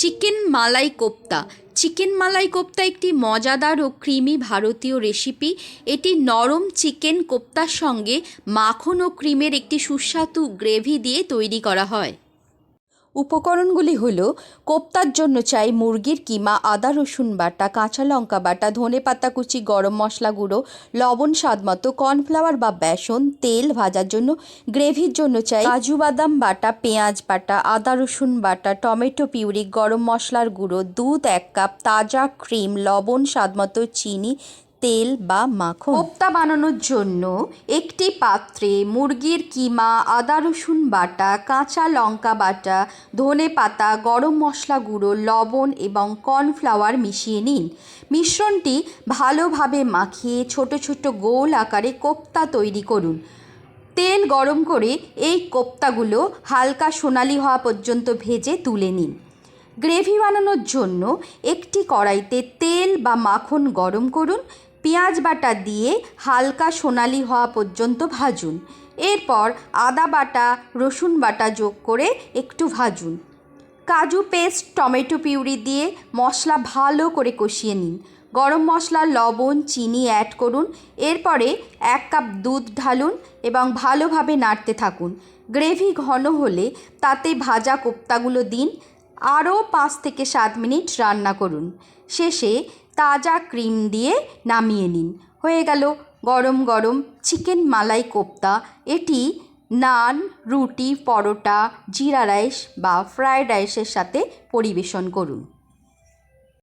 Chicken malai kofta. Chicken malai kofta একটি মজাদার ও creamy ভারতীয় রেসিপি এটি নরম চিকেন কোপ্তার সঙ্গে মাখন ও ক্রিমের একটি সুস্বাদু গ্রেভি দিয়ে তৈরি করা হয়। উপকরণগুলি হলো কোপ্তার জন্য চাই মুরগির কিমা, আদা রসুন বাটা, কাঁচা লঙ্কা বাটা, ধনে পাতা কুচি, গরম মশলা গুঁড়ো, লবণ স্বাদমতো কর্নফ্লাওয়ার বা বেসন, তেল ভাজার জন্য, গ্রেভির জন্য চাই কাজু বাদাম বাটা, পেঁয়াজ বাটা, আদা রসুন বাটা, টমেটো পিউরি, গরম মশলার গুঁড়ো, দুধ এক কাপ, তাজা ক্রিম, লবণ স্বাদমতো চিনি তেল বা মাখন। কোপ্তা বানানোর জন্য একটি পাত্রে মুরগির কিমা, আদা রসুন বাটা, কাঁচা লঙ্কা বাটা, ধনে পাতা, গরম মশলা গুঁড়ো, লবণ এবং কর্নফ্লাওয়ার মিশিয়ে নিন। মিশ্রণটি ভালোভাবে মাখিয়ে ছোট ছোট গোল আকারে কোপ্তা তৈরি করুন। তেল গরম করে এই কোপ্তাগুলো হালকা সোনালি হওয়া পর্যন্ত ভেজে তুলে নিন। গ্রেভি বানানোর জন্য একটি কড়াইতে তেল বা মাখন গরম করুন, পেঁয়াজ বাটা দিয়ে হালকা সোনালি হওয়া পর্যন্ত ভাজুন। এরপর আদা বাটা, রসুন বাটা যোগ করে একটু ভাজুন। কাজু পেস্ট, টমেটো পিউরি দিয়ে মশলা ভালো করে কষিয়ে নিন। গরম মশলা, লবণ, চিনি অ্যাড করুন। এরপরে এক কাপ দুধ ঢালুন এবং ভালোভাবে নাড়তে থাকুন। গ্রেভি ঘন হলে তাতে ভাজা কোপ্তাগুলো দিন। আরও পাঁচ থেকে সাত মিনিট রান্না করুন। শেষে তাজা ক্রিম দিয়ে নামিয়ে নিন। হয়ে গেল গরম গরম চিকেন মালাই কোপ্তা। এটি নান, রুটি, পরোটা, জিরা রাইস বা ফ্রায়েড রাইসের সাথে পরিবেশন করুন।